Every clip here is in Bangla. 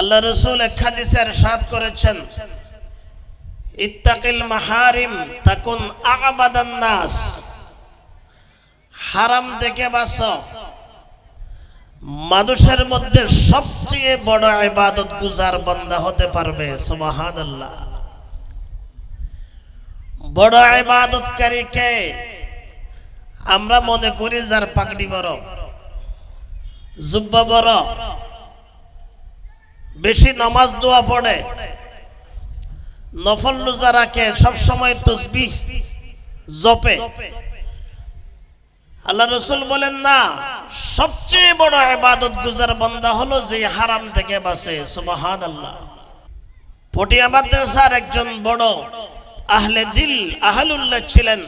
আল্লাহ রসুল এক হাদিসে সাদ করেছেন, ইত্তাকিল মাহারিম তাকুন আবাদান নাস। হারাম থেকে বাঁচ। মানুষের মধ্যে সবচেয়ে বড় ইবাদত গুজার বান্দা হতে পারবে, সুবহানাল্লাহ। বড় ইবাদতকারী কে? আমরা মনে করি যার পাগড়ি বড়, জুব্বা বড় বেশি নামাজ দোয়া পড়ে। নফল রোজা রাখে সবসময় তসবি জপে। আল্লাহ রসুল বলেন, না, সবচেয়ে বড় ইবাদত গুজার বান্দা হলো যে হারাম থেকে বাঁচে সুবাহান আল্লাহ পটিয়া মাদ্রাসার একজন বড় আহলে দিল, আহলুল্লাহ ছিলেন,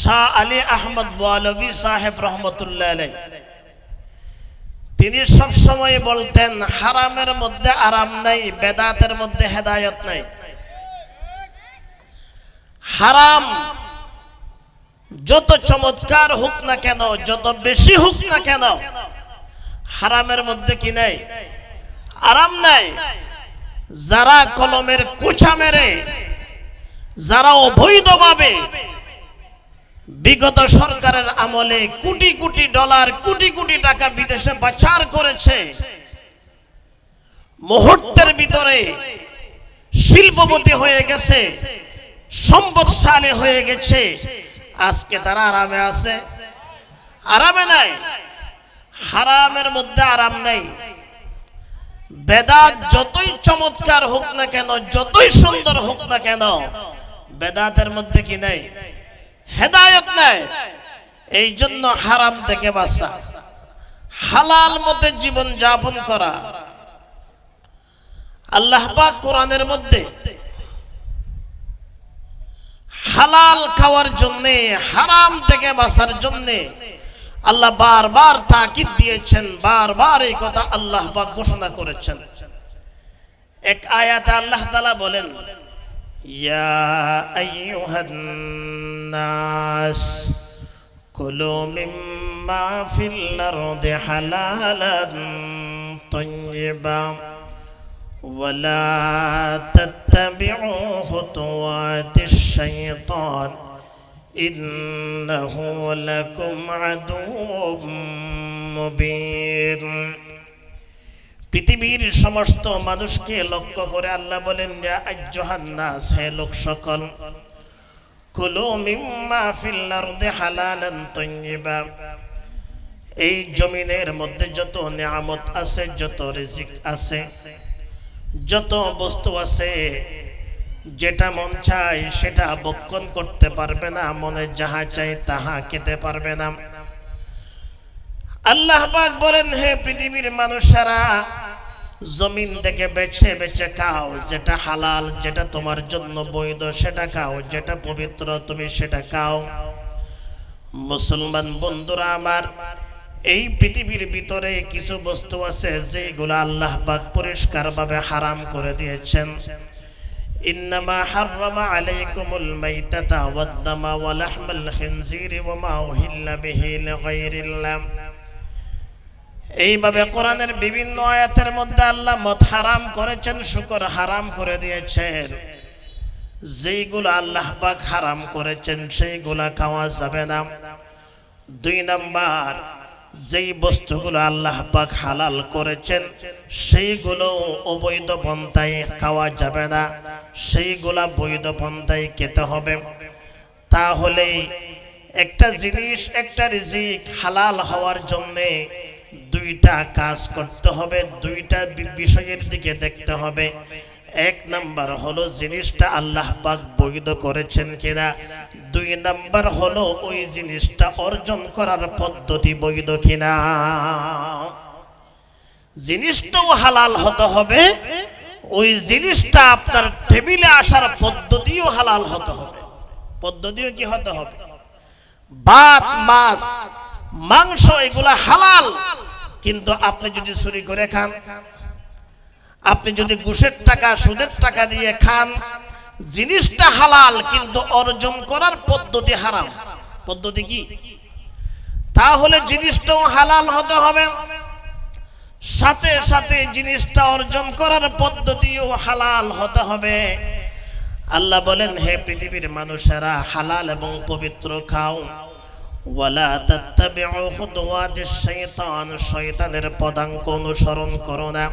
শাহ আলী আহমদ বোয়ালবী সাহেব রহমতুল্লাহ আলাই তিনি সব সময় বলতেন, হারামের মধ্যে আরাম নাই, বেদাতের মধ্যে হেদায়ত নাই। হারাম যত চমৎকার হোক না কেন, যত বেশি হোক না কেন, হারামের মধ্যে কি নাই? আরাম নাই। যারা কলমের কুচা মেরে, যারা অবৈধভাবে বিগত সরকারের আমলে কোটি কোটি ডলার, কোটি কোটি টাকা বিদেশে পাচার করেছে। মুহূর্তের ভিতরে শিল্পপতি হয়ে গেছে, সম্পদশালী হয়ে গেছে। আজকে তারা আরামে আছে। আরামে নাই, হারামের মধ্যে আরাম নেই। বেদাত যতই চমৎকার হোক না কেন, যতই সুন্দর হোক না কেন, বেদাতের মধ্যে কি নাই? হেদায়ত নাই এই জন্য হারাম থেকে বাঁচা। হালাল মতে জীবন যাপন করা। আল্লাহ পাক কোরআনের মধ্যে হালাল খাওয়ার জন্যে, হারাম থেকে বাঁচার জন্যে আল্লাহ বারবার তাকিদ দিয়েছেন, বারবার এই কথা আল্লাহ পাক ঘোষণা করেছেন। এক আয়াতে আল্লাহ তাআলা বলেন, ইয়া আইয়ুহান নাস কুলু মিম্মা ফিল আরদি হালালান طيبا ولا تتبعوا خطوات الشيطان إنه لكم عدو مبين পৃথিবীর সমস্ত মানুষকে লক্ষ্য করে আল্লাহ বলেন যে আজ্জহান্নাস হে লোক সকল কুলু মিম্মা ফিল আরদি হালালান তাইয়্যিবা এই জমিনের মধ্যে যত নিয়ামত আছে, যত রিজিক আছে, যত বস্তু আছে, যেটা মন চায় সেটা বক্ষণ করতে পারবে না, মনে যাহা চাই তাহা খেতে পারবে না। আল্লাহ পাক বলেন, হে পৃথিবীর মানুষেরা জমিন থেকে বেছে বেছে খাও যেটা হালাল যেটা তোমার জন্য বৈধ সেটা খাও যেটা পবিত্র তুমি সেটা খাও মুসলমান বন্ধুরা আমার এই পৃথিবীর ভিতরে কিছু বস্তু আছে যেগুলো আল্লাহ পাক পরিষ্কারভাবে হারাম করে দিয়েছেন إنما حرم عليكم الميتة والدم ولحم الخنزير وما أهل به لغير الله এইভাবে কোরআনের বিভিন্ন আয়াতের মধ্যে আল্লাহ মত হারাম করেছেন, শুকর হারাম করে দিয়েছেন। যেইগুলো আল্লাহ পাক হারাম করেছেন, সেইগুলা খাওয়া যাবে না। দুই নাম্বার, যেই বস্তুগুলো আল্লাহ পাক হালাল করেছেন, সেইগুলো অবৈধ পন্থায় খাওয়া যাবে না। সেইগুলা বৈধ পন্থায় খেতে হবে। তাহলে একটা জিনিস, একটা রিজিক হালাল হওয়ার জন্যে দুইটা কাজ করতে হবে, দুইটা বিষয়ের দিকে দেখতে হবে। এক নাম্বার হলো জিনিসটা আল্লাহ পাক বৈধ করেছেন কিনা। দুই নাম্বার হলো ওই জিনিসটা অর্জন করার পদ্ধতি বৈধ কিনা। জিনিসটাও হালাল হতে হবে, ওই জিনিসটা আপনার টেবিলে আসার পদ্ধতিও হালাল হতে হবে। পদ্ধতিও কি হতে হবে? ভাত, মাছ, মাংস, এগুলা হালাল। কিন্তু আপনি যদি চুরি করে খান, আপনি যদি ঘুষের টাকা, সুদের টাকা দিয়ে খান, জিনিসটা হালাল, কিন্তু অর্জন করার পদ্ধতি হারাম। পদ্ধতি কি? তাহলে জিনিসটাও হালাল হতে হবে। সাথে সাথে জিনিসটা অর্জন করার পদ্ধতিও হালাল হতে হবে। আল্লাহ বলেন, হে পৃথিবীর মানুষেরা, হালাল এবং পবিত্র খাও। ওয়ালা তাত্তাবিউ খুতুওয়াতিশ শাইতান, শয়তানের পদাঙ্ক অনুসরণ করো না।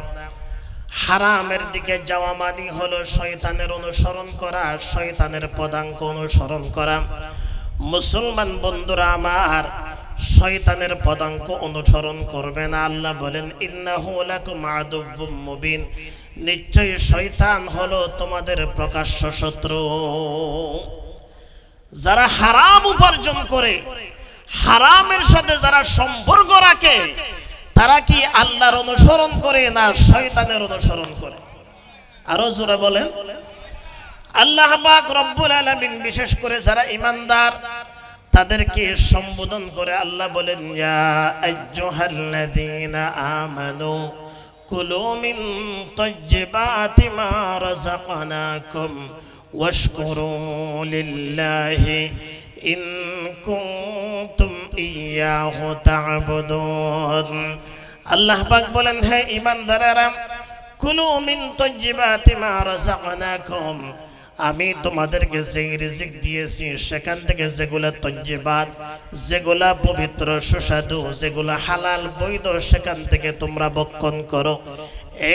হারামের দিকে যাওয়া মানি হলো শয়তানের অনুসরণ করা, শয়তানের পদাঙ্ক অনুসরণ করা। মুসলমান বন্ধুরা আমার, শয়তানের পদাঙ্ক অনুসরণ করবে না। আল্লাহ বলেন, ইন্নাহু লাকুম আদুব্বুম মুবিন। নিশ্চয়ই শয়তান হলো তোমাদের প্রকাশ্য শত্রু। যারা হারাম উপার্জন করে, হারামের সাথে যারা সম্পর্ক রাখে, তারা কি আল্লাহর অনুসরণ করে না শয়তানের অনুসরণ করে? আরও জোরে বলেন। আল্লাহ পাক রব্বুল আলামিন বিশেষ করে যারা ইমানদার তাদেরকে সম্বোধন করে আল্লাহ বলেন, ইয়া আইয়ুহাল্লাযীনা আমানু কুলু মিন তাজ্জিবাতি মা রাযাকনাকুম ওয়াশকুরু লিল্লাহি ইন কুনতুম ইয়াহু তা'বুদুন আল্লাহ পাক বলেন, হে ইমানদারেরা কুলু মিন তাজ্জিবাতি মা রাযাকনাকুম। আমি তোমাদেরকে যেই রিজিক দিয়েছি, সেখান থেকে যেগুলা তঞ্জিবাদ যেগুলা পবিত্র, সুস্বাদু, যেগুলা হালাল, বৈধ, সেখান থেকে তোমরা বক্ষণ করো।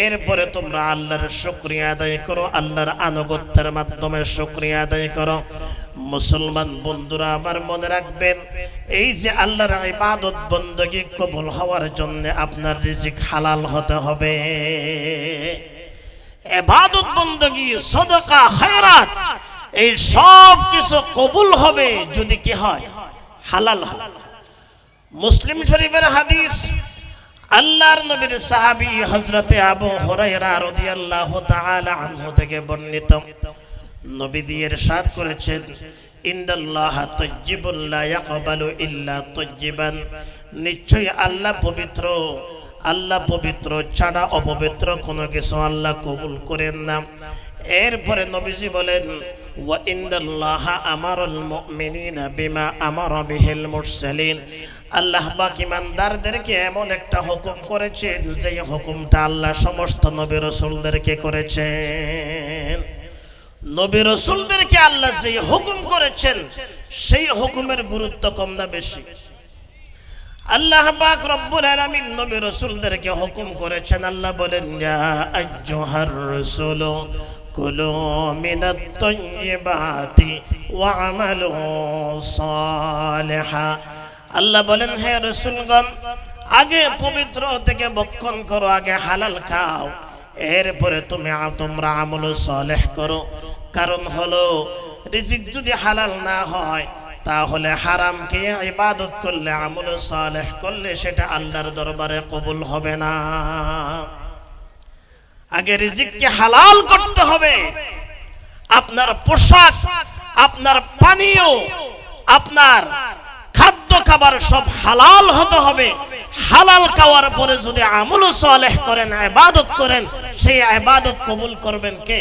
এরপরে তোমরা আল্লাহর শুক্রিয়া আদায় করো, আল্লাহর আনুগত্যের মাধ্যমে শুক্রিয়া আদায় করো। মুসলমান বন্ধুরা, আমার মনে রাখবেন, এই যে আল্লাহর ইবাদত বন্দগি কবুল হওয়ার জন্য আপনার রিজিক হালাল হতে হবে। এবাদত বন্দগি, সদকা, খায়রাত, এই সব কিছু কবুল হবে যদি কি হয়। হালাল মুসলিম শরীফের হাদিস, আল্লাহর নবীর সাহাবী হযরতে আবু হুরায়রা রাদিয়াল্লাহু তাআলা আনহু থেকে বর্ণিত। নবী দিয়ে ইরশাদ করেছেন, ইন্দাল্লাহ তাজ্জিবুল লা ইয়াকবালু ইল্লা তাজ্জিবান নিশ্চয়ই আল্লাহ পবিত্র আল্লাহ পবিত্র, ছাড়া অপবিত্র কোনো কিছু আল্লাহ কবুল করেন না। এরপরে নবীজি বলেন আমারা আল্লাহ ইমানদারদেরকে এমন একটা হুকুম করেছেন যে হুকুমটা আল্লাহ সমস্ত রাসূলদেরকে করেছেন। আল্লাহ যে হুকুম করেছেন, সেই হুকুমের গুরুত্ব কম না বেশি? আল্লাহ পাক রব্বুল আলামিন নবী রাসূলদেরকে হুকুম করেছেন, আল্লাহ বলেন, ইয়া আইয়ুহার রাসূল, কুলু মিনাত তাইয়্যিবাতি ওয়া'মালু সালিহা। আল্লাহ বলেন, হে রাসূলগণ, আগে পবিত্র থেকে বক্ষণ করো, আগে হালাল খাও। এরপরে তুমি তোমরা আমল সালেহ করো। কারণ হলো, রিজিক যদি হালাল না হয় তাহলে হারামকে ইবাদত করলে, আমল সালেহ করলে সেটা আল্লাহর দরবারে কবুল হবে না। আগে রিজিককে হালাল করতে হবে। আপনার পোশাক, আপনার পানীয়, আপনার খাদ্য খাবার সব হালাল হতে হবে। হালাল খাওয়ার পরে যদি আমল সালেহ করেন, ইবাদত করেন, সেই ইবাদত কবুল করবেন কে?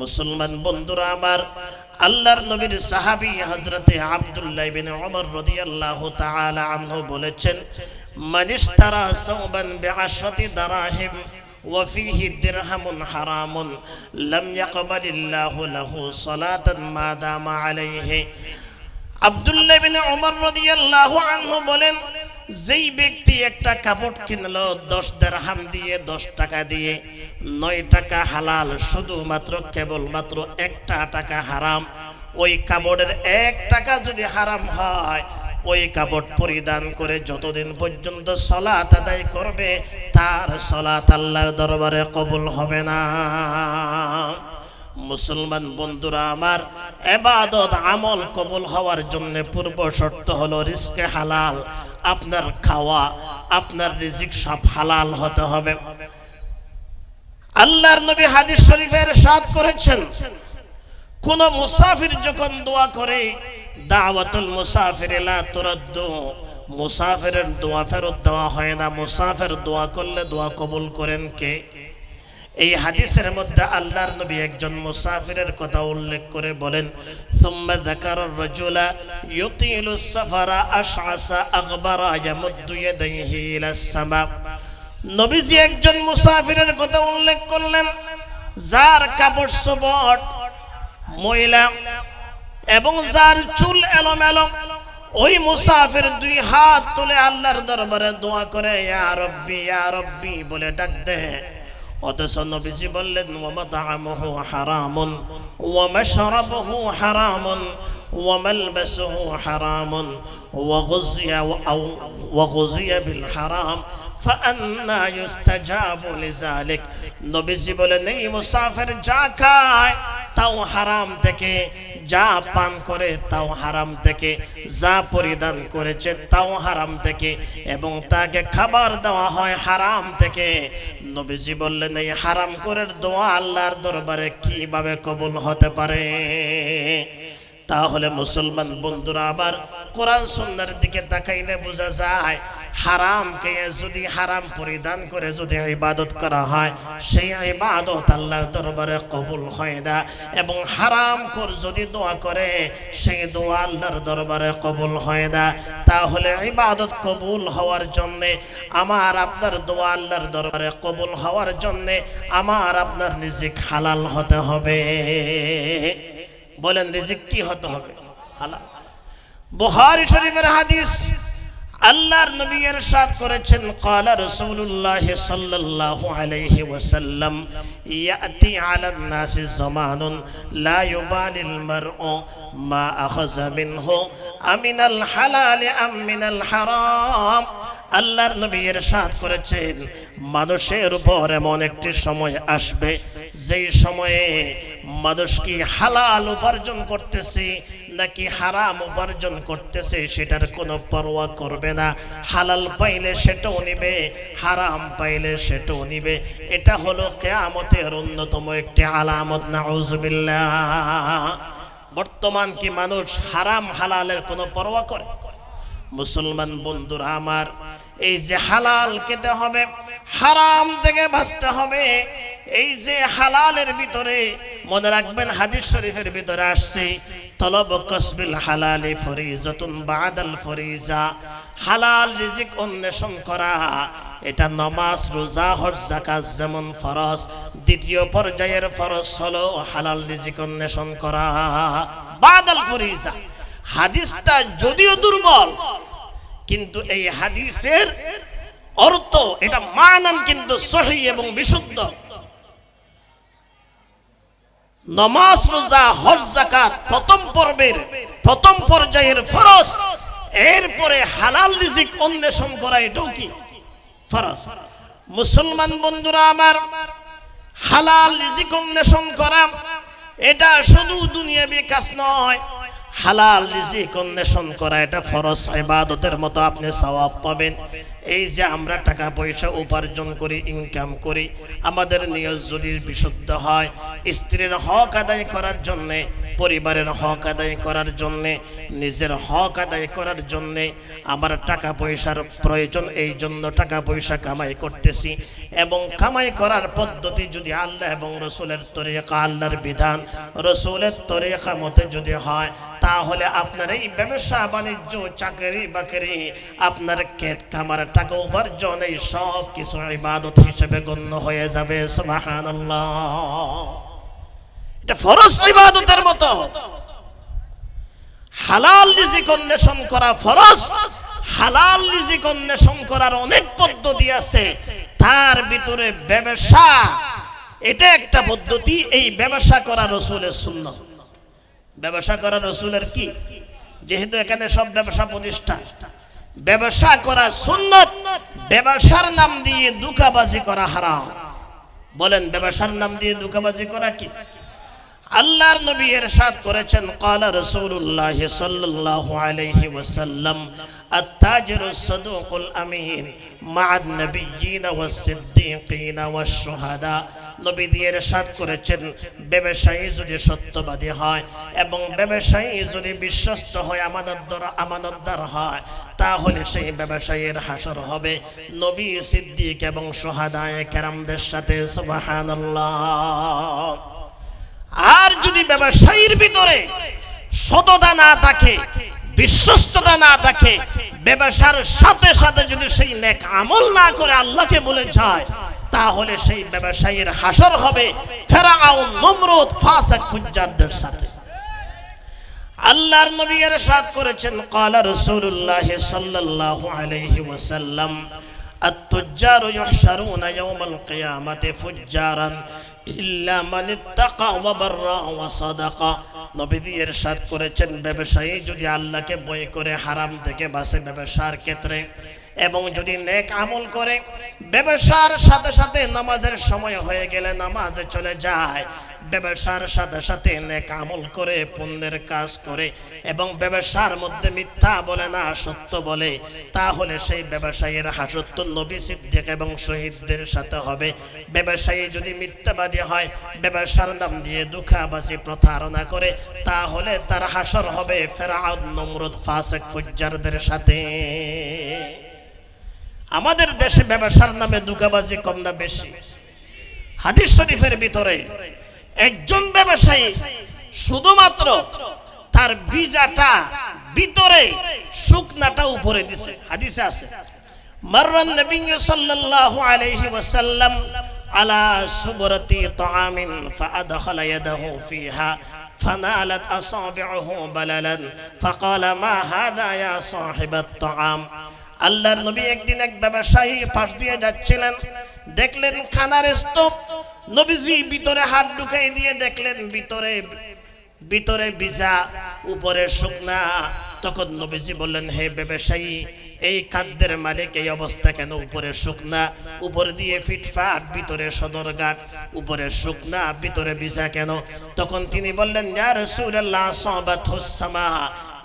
মুসলমান বন্ধুরা আমার আল্লাহর নবীর সাহাবী হযরতে আব্দুল্লাহ ইবনে ওমর রাদিয়াল্লাহু তাআলা আনহু বলেছেন মানিশতারা সাওবান বিআশরাতি দারাহিম وفيه درهم حرام لم يقبل الله له صلاة ما دام عليه আব্দুল্লাহ বিন ওমর রাদিয়াল্লাহু আনহু বলেন যেই ব্যক্তি একটা কাপড় কিনলো, দশ দেড়হাম দিয়ে, দশ টাকা দিয়ে, নয় টাকা হালাল, শুধুমাত্র কেবলমাত্র একটা টাকা হারাম, ওই কাপড়ের এক টাকা যদি হারাম হয়, ওই কাপড় পরিধান করে যতদিন পর্যন্ত সলাত আদায় করবে, তার সলাত আল্লাহ দরবারে কবুল হবে না। মুসলমান বন্ধুরা আমার, এবাদত, আমল কবুল হওয়ার জন্য পূর্ব শর্ত হলো রিস্কে হালাল। আপনার খাওয়া, আপনার রিজিক সব হালাল হতে হবে। আল্লাহর নবী হাদিস শরীফের সাদ করেছেন, কোন মুসাফির যখন দোয়া করে, দাওয়াতুল মুসাফির লা তুরাদ্দু, মুসাফিরের দোয়া ফেরত দেওয়া হয় না। মুসাফির দোয়া করলে দোয়া কবুল করেন কে? এই হাদিসের মধ্যে আল্লাহর নবী একজন মুসাফিরের কথা উল্লেখ করে বলেন ইউতিলু সাফারা আশআসা আগবারা ইয়ামুদ্দু ইয়াদাইহি ইলাস সামা। নবীজি একজন মুসাফিরের কথা উল্লেখ করলেন, যার কাপড় সবট মহিলা এবং যার চুল এলোমেলো, ওই মুসাফির দুই হাত তুলে আল্লাহর দরবারে দোয়া করে, ইয়া রব্বি ইয়া রব্বি বলে ডাক দে وتسن بزبل ومطعمه حرام ومشربه حرام وملبسه حرام وغزي, وغزي بالحرام. فأنا يستجاب لذلك নবীজি বলেন এই মুসাফির যা খায় তাও হারাম থেকে যা পান করে তাও হারাম থেকে যা পরিধান করেছে তাও হারাম থেকে এবং তাকে খাবার দেওয়া হয় হারাম থেকে নবীজি বললেন এই হারাম করে দোয়া আল্লাহর দরবারে কিভাবে কবুল হতে পারে তাহলে মুসলমান বন্ধুরা আবার কোরআন সুন্নার দিকে তাকাইলে বোঝা যায় হারামকে যদি হারাম পরিধান করে যদি ইবাদত করা হয়, সেই ইবাদত আল্লাহর দরবারে কবুল হয় না। এবং হারাম কর যদি দোয়া করে, সেই দোয়া আল্লাহর দরবারে কবুল হয় না। তাহলে ইবাদত কবুল হওয়ার জন্যে, আমার আপনার দোয়া আল্লাহর দরবারে কবুল হওয়ার জন্যে, আমার আপনার রিজিক হালাল হতে হবে। বলেন, রিজিক কি হতে হবে? হালাল। বুখারী শরীফের হাদিস আল্লাহর নবীর সাদ করেছেন ক্বালা রসুল্লাহ সাল্লাল্লাহু আলাইহি ওয়াসাল্লাম, ইয়াতি আলান নাসি জমানুন, লা ইউবালিল ও মা আখাযা হো আমিনাল হালাল আমিনাল হারাম। আল্লাহর নবী ইরশাদ করেছেন, মানুষের উপর এমন একটি সময় আসবে, যেই সময়ে মানুষ কি হালাল উপার্জন করতেছে নাকি হারাম উপার্জন করতেছে সেটার কোনো পরোয়া করবে না। হালাল পাইলে সেটাও নিবে, হারাম পাইলে সেটাও নিবে। এটা হলো কেয়ামতের অন্যতম একটি আলামত, নাউজুবিল্লাহ। বর্তমান কি মানুষ হারাম, হালালের কোনো পরোয়া করে? মুসলমান বন্ধুরা আমার এই যে হালাল খেতে হবে, হারাম থেকে বাঁচতে হবে, এই যে হালালের ভিতরে মনে রাখবেন হাদিস শরীফের ভিতরে আসছে, তলব কসবিল হালালি বাদাল ফরিজা, হালাল রিজিক অন্বেষণ করা, এটা নমাজ, রোজা, হজ জাকাত যেমন ফরজ, দ্বিতীয় পর্যায়ের ফরজ হলো হালাল রিজিক অন্বেষণ করা, বাদাল ফরিজা। হাদিসটা যদিও দুর্বল কিন্তু এই হাদিসের অর্থ, এটা মানান কিন্তু সহি এবং বিশুদ্ধ। নমাজ, রোজা, হজ জাকাত প্রথম পর্বের, প্রথম পর্যায়ের ফরজ। এরপরে হালাল রিজিক অন্বেষণ করা এটাও কি? ফরজ। মুসলমান বন্ধুরা আমার, হালাল রিজিক অন্বেষণ করা, এটা শুধু দুনিয়াবি কাজ নয় হালাল রিজিক অন্বেষণ করা, এটা ফরজ। ইবাদতের মতো আপনি সওয়াব পাবেন। এই যে আমরা টাকা পয়সা উপার্জন করি ইনকাম করি, আমাদের নিয়ত যদি বিশুদ্ধ হয়, স্ত্রীর হক আদায় করার জন্যে পরিবারের হক আদায় করার জন্যে, নিজের হক আদায় করার জন্যে আমার টাকা পয়সার প্রয়োজন, এই জন্য টাকা পয়সা কামাই করতেছি। এবং কামাই করার পদ্ধতি যদি আল্লাহ এবং রসুলের তরিকা, আল্লাহর বিধান, রসুলের তরিকা মতে যদি হয়, তাহলে আপনার এই ব্যবসা, বাণিজ্য, চাকরি, বাকরি, আপনার ক্ষেত খামার, টাকা উপার্জন এই সব কিছু ইবাদত হিসেবে গণ্য হয়ে যাবে, সুবহানাল্লাহ। এটা ফরজ ইবাদতের মতো। হালাল রিজিক অন্বেষণ করা ফরজ। হালাল রিজিক অন্বেষণ করার অনেক পদ্ধতি আছে। তার ভিতরে ব্যবসা। এটা একটা পদ্ধতি, এই ব্যবসা করা রসুলের শূন্য ব্যবসা করা রসুলের কি? যেহেতু এখানে সব ব্যবসা প্রতিষ্ঠান। ব্যবসা করা সুন্নত, ব্যবসার নাম দিয়ে দুকাবাজি করা হারাম। বলেন, ব্যবসার নাম দিয়ে দুকাবাজি করা কি? আল্লাহর নবী এরশাদ করেছেন কালা রাসূলুল্লাহ সাল্লাল্লাহু আলাইহি ওয়াসাল্লাম আত-তাজিরুস সাদুকুল আমিন মা'আন নাবিয়্যিনা ওয়াস-সিদ্দীকিনা ওয়াশ-শুহাদা নবী দিয়ে এরশাদ করেছেন, ব্যবসায়ী যদি সত্যবাদী হয় এবং ব্যবসায়ী যদি বিশ্বস্ত হয় আমানতদার আমানতদার হয়, তাহলে সেই ব্যবসায়ীর হাসর হবে। নবী সিদ্দিক এবং সোহাদায় কেরামদের সাথে, সুবহানাল্লাহ। আর যদি ব্যবসায়ীর ভিতরে সততা না থাকে বিশ্বস্ততা না থাকে ব্যবসার সাথে সাথে যদি সেই নেক আমল না করে আল্লাহকে বলে যায় তাহলে সেই ব্যবসায়ীর হাসর হবে ফেরাও নমরুদ ফাসাক ফুজ্জারদের সাথে আল্লাহর নবী ইরশাদ করেছেন ক্বালা রাসূলুল্লাহ সাল্লাল্লাহু আলাইহি ওয়াসাল্লাম التجار يحشرون يوم القيامة فجارا ইল্লা মানে তাকা ওয়াবাররা ওয়া নবীজি ইরশাদ করেছেন, ব্যবসায়ী যদি আল্লাহকে বয় করে হারাম থেকে বাঁচে ব্যবসার ক্ষেত্রে এবং যদি নেক আমল করে, ব্যবসার সাথে সাথে নামাজের সময় হয়ে গেলে নামাজে চলে যায়। ব্যবসার সাথে সাথে নেক আমল করে, পুণ্যের কাজ করে এবং ব্যবসার মধ্যে মিথ্যা বলে না, সত্য বলে, তাহলে সেই ব্যবসায়ীর হাসত্ব নবী সিদ্দিক এবং শহীদদের সাথে হবে। ব্যবসায়ী যদি মিথ্যাবাদী হয়, ব্যবসার নাম দিয়ে দুঃখাবাসী প্রতারণা করে, তাহলে তার হাসর হবে ফেরাউন, নমরুদ, ফাসেক, ফুজ্জারদের সাথে। আমাদের দেশে ব্যবসার নামে দুঃখাবাজি কম না বেশি। হাদিস শরীফের ভিতরে একজন ব্যবসায়ী শুধুমাত্র তার বীজাটা ভিতরে শুকনাটা উপরে দিছে হাদিসে আছে মাররান নবী সাল্লাল্লাহু আলাইহি ওয়াসাল্লাম আলা সুবরাতি তাআমিন ফাআদখালা ইয়াদাহু ফিহা فنالت أصابعه بللا فقال ما هذا يا صاحب الطعام আল্লাহর নবী একদিন এক ব্যবসায়ী পাশ দিয়ে যাচ্ছিলেন দেখলেন খানার স্তূপ। নবীজি ভিতরে হাত ঢুকাই দিয়ে দেখলেন ভিতরে ভিতরে বিজা উপরে শুকনা। তখন নবীজি বললেন, হে ব্যবসায়ী, এই খাদ্যের মালিক এই অবস্থা কেন? উপরে শুকনা, উপর দিয়ে ফিটফাট, ভিতরে সদরঘাট, উপরে শুকনা, ভিতরে ভিজা কেন? তখন তিনি বললেন, ইয়া রাসূলুল্লাহ সাবাতুস সামা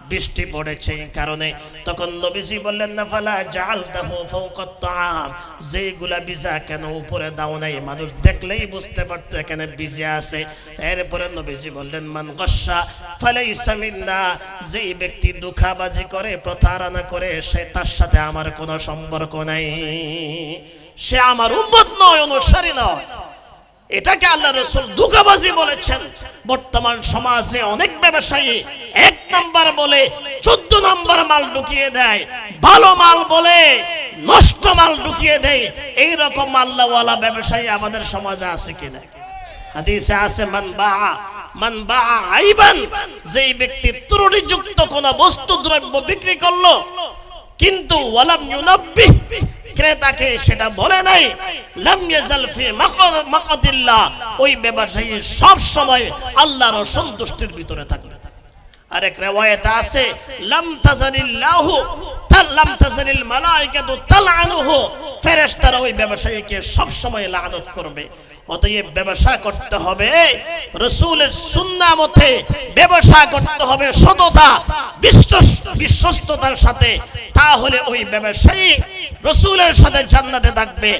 বৃষ্টি পড়েছে এই কারণে। তখন নবীজি বললেন, না, ফালা জাল দাহু ফৌকত তাম যেগুলা বিজা কেন উপরে দাও নাই? মানুষ দেখলেই বুঝতে পারতো এখানে বিজে আছে। এরপরে নবীজি বললেন, মান গস্সা ফালাইসা মিন্না। যেই ব্যক্তি দুঃখাবাজি করে প্রতারণা করে, সে তার সাথে আমার কোনো সম্পর্ক নাই। সে আমার উম্মত নয়, অনুসারী নয়। এটাকে আল্লাহ রসুল দুঃখাবাজি বলেছেন। বর্তমান সমাজে অনেক ব্যবসায়ী এক নাম্বার বলে, চোদ্দ নাম্বার মাল ঢুকিয়ে দেয়। ভালো মাল বলে, নষ্ট মাল ঢুকিয়ে দেয়। এই রকম আল্লাহওয়ালা ব্যবসায়ী আমাদের সমাজে আছে কিনা? হাদিসে আছে, মান বা মান বা আইবান যেই ব্যক্তি ত্রুটিযুক্ত কোন বস্তু দ্রব্য বিক্রি করল, কিন্তু ওয়ালাম ইউনাব্বিহ ক্রেতাকে সেটা বলে নাই। ওই ব্যবসায়ী সব সময় আল্লাহর সন্তুষ্টির ভিতরে থাকবে আরেক রিওয়ায়াত আছে, লাম তাজালিল্লাহু তাল লাম তাজালিল মালাইকাতু তালআনুহু। ফেরেশতারা ওই ব্যবসায়ীকে সব সময় লানত করবে। অতএব ব্যবসা করতে হবে, রসুলের সুন্নাহ মতে ব্যবসা করতে হবে সততা বিশ্বস্ত বিশ্বস্ততার সাথে। তাহলে ওই ব্যবসায়ী রসুলের সাথে জান্নাতে থাকবে।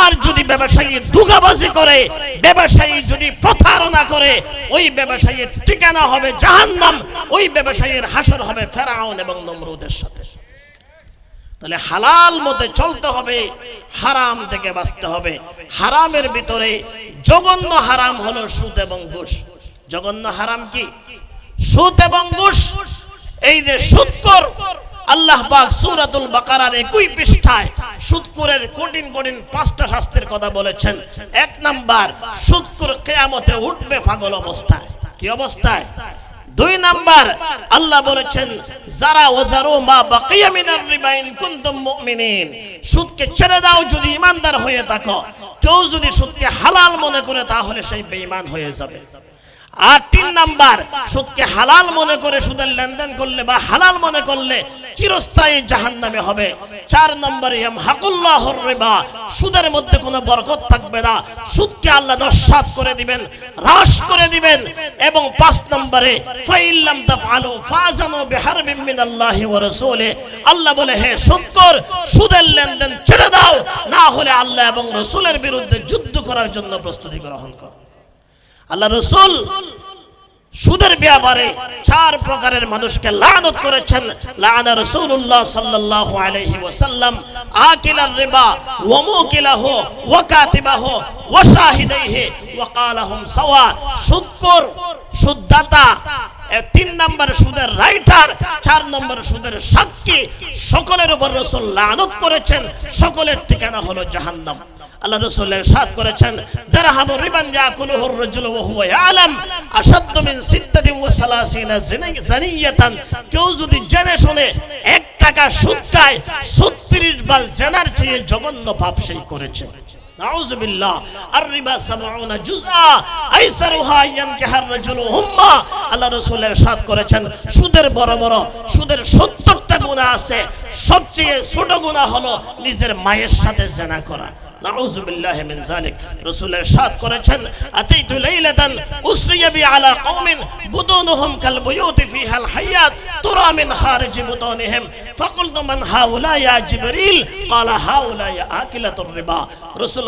আর যদি ব্যবসায়ী দুগাবাজি করে, ব্যবসায়ী যদি প্রতারণা করে, ওই ব্যবসায়ীর ঠিকানা হবে জাহান্নাম, ওই ব্যবসায়ীর হাসর হবে ফেরাউন এবং নমরুদের সাথে। তাহলে হালাল মতে চলতে হবে, হারাম থেকে বাঁচতে হবে। হারামের ভিতরে জঘন্য হারাম হলো সুদ এবং ঘুষ। জঘন্য হারাম কি? সুদ এবং ঘুষ। এই যে সুদকর আল্লাহ পাক সূরাতুল বাকারার একই পৃষ্ঠায় সুদকুরের পাঁচটা শাস্তির কথা বলেছেন। এক নাম্বার, সুদকুর কিয়ামতে উঠবে পাগল অবস্থায়। কি অবস্থায়? দুই নাম্বার, আল্লাহ বলেছেন, যারা ওজারু মা বাকিয়া মিনার রিবা ইন কুনতুম মুমিনিন, সুদকে ছেড়ে দাও যদি ইমানদার হয়ে থাকো। কেউ যদি সুদকে হালাল মনে করে তাহলে সেই বেঈমান হয়ে যাবে। আর তিন নাম্বার, সুদকে হালাল মনে করে সুদের লেনদেন করলে বা হালাল মনে করলে চিরস্থায়ী জাহান্নামে হবে। চার নম্বরে হাকুল্লাহ রিবা, সুদের মধ্যে কোনো বরকত থাকবে না। সুদকে আল্লাহ নস্বাত করে দিবেন, হ্রাস করে দিবেন। এবং পাঁচ নম্বরে ফাইল্লাম তাফআলু ফাজানু বিহারবিন মিনাল্লাহি ওয়া রাসূলি আল্লাহ বলে, হে সুদকর সুদের লেনদেন ছেড়ে দাও। না হলে আল্লাহ এবং রাসূলের বিরুদ্ধে যুদ্ধ করার জন্য প্রস্তুতি গ্রহণ করো। আল্লাহ রসুল সুদের ব্যাপারে চার প্রকারের মানুষকে লানত করেছেন। লানা রাসূলুল্লাহ সাল্লাল্লাহু আলাইহি ওয়াসাল্লাম, আকিলার রিবা ওয়া মুকিলাহু ওয়া কাতিবাহু ওয়া শাহিদাইহি ওয়া ক্বালাহুম সাওয়া সুদকর সুদদাতা তিন নম্বর সুদের রাইটার, চার নম্বর সুদের সাক্ষী, সকলের উপর রসুল লানত করেছেন, সকলের ঠিকানা হলো জাহান্নাম। আল্লাহ রসুল সাদ করেছেন রিবান রাজুলু ওয়া হুয়া ইয়ালাম। আশাদ্দু মিন কেউ যদি জেনে শুনে টাকা সুদ খায় 36 বার জানার চেয়ে জঘন্য পাপ সেই করেছে। নাউযু বিল্লাহ আর রিবা 70 জুজআ, আইসারুহা আল্লাহ রাসূল করেছেন, সুদের বড় বড়, সুদের 70টা গুনাহ আছে, সবচেয়ে ছোট গুনাহ হলো নিজের মায়ের সাথে জেনা করা। নাউযু বিল্লাহি মিন যালিক। রাসূল ارشاد করেছেন আতাইতু লাইলাতান উসরিয়া বি আলা কওমিন বুদুনুহুম কাল বুয়ুতি ফিহাল হায়াত তুরা মিন খারিজ বুতুনিহিম ফাকুলতু মান হাউলা ইয়া জিবরিল? ক্বালা হাউলা ইয়া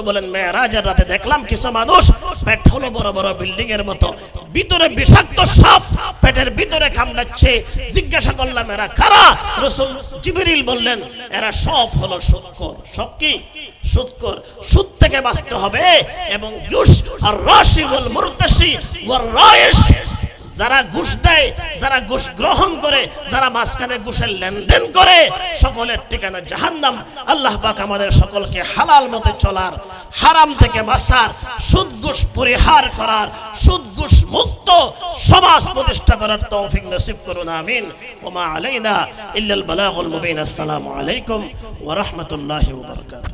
বলেন মেরাজের রাতে দেখলাম কিছু মানুষ পেট হলো বড় বড় বিল্ডিং এর মতো। ভিতরে বিষাক্ত সাপ পেটের ভিতরে কামড়াচ্ছে। জিজ্ঞাসা করলাম, এরা কারা? রসুল জিবিরিল বললেন, এরা সব হলো সুৎকর সব কি? সুৎকর সুদ থেকে বাঁচতে হবে এবং জুস আর রাশি বল মুরতাসি ওয়ার রায়েশ যারা ঘুষ দেয়, যারা ঘুষ গ্রহণ করে, যারা মাঝখানে ঘুষের লেনদেন করে, সকলের ঠিকানা জাহান্নাম। আল্লাহ পাক আমাদের সকলকে হালাল মতে চলার, হারাম থেকে বাঁচার, সুদ ঘুষ পরিহার করার, সুদ ঘুষ মুক্ত সমাজ প্রতিষ্ঠা করার তৌফিক নসিব করুন, আমিন। ওমা আলাইনা ইল্লাল বালাগুল মুবিন। আসসালামু আলাইকুম ওয়া রাহমাতুল্লাহি ওয়া বারাকাতুহু।